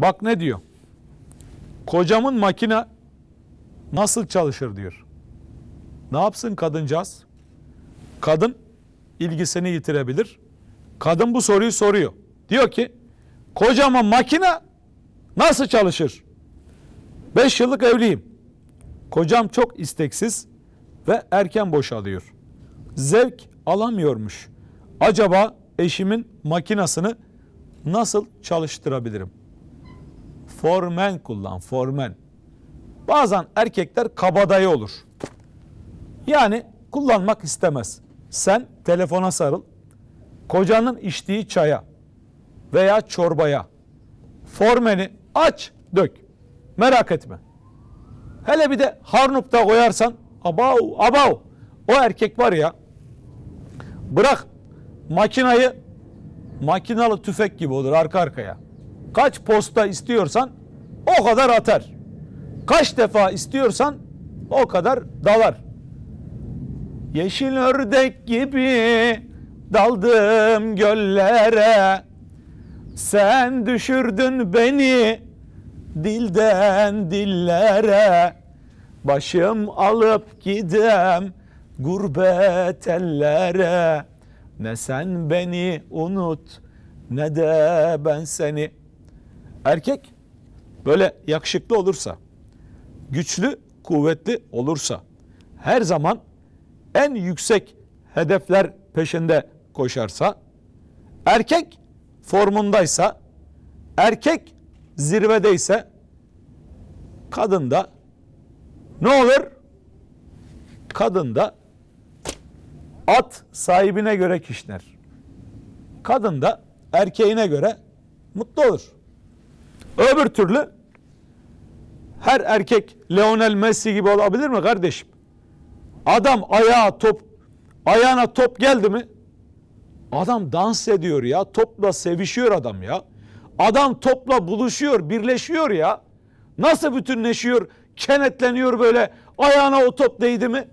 Bak ne diyor? Kocamın makine nasıl çalışır diyor. Ne yapsın kadıncağız? Kadın ilgisini yitirebilir. Kadın bu soruyu soruyor. Diyor ki kocamın makine nasıl çalışır? 5 yıllık evliyim. Kocam çok isteksiz ve erken boşalıyor. Zevk alamıyormuş. Acaba eşimin makinasını nasıl çalıştırabilirim? Formen kullan, formen. Bazen erkekler kabadayı olur. Yani kullanmak istemez. Sen telefona sarıl. Kocanın içtiği çaya veya çorbaya formeni aç, dök. Merak etme. Hele bir de harnupta koyarsan abav abav o erkek var ya bırak makinayı makinalı tüfek gibi olur arka arkaya. Kaç posta istiyorsan o kadar atar. Kaç defa istiyorsan o kadar dalar. Yeşil ördek gibi daldım göllere. Sen düşürdün beni dilden dillere. Başım alıp gidem gurbet ellere. Ne sen beni unut ne de ben seni. Erkek böyle yakışıklı olursa, güçlü, kuvvetli olursa, her zaman en yüksek hedefler peşinde koşarsa, erkek formundaysa, erkek zirvedeyse, kadın da ne olur? Kadın da at sahibine göre kişner. Kadın da erkeğine göre mutlu olur. Öbür türlü her erkek Lionel Messi gibi olabilir mi kardeşim? Adam ayağa top ayağına top geldi mi? Adam dans ediyor ya. Topla sevişiyor adam ya. Adam topla buluşuyor, birleşiyor ya. Nasıl bütünleşiyor, kenetleniyor böyle ayağına o top değdi mi?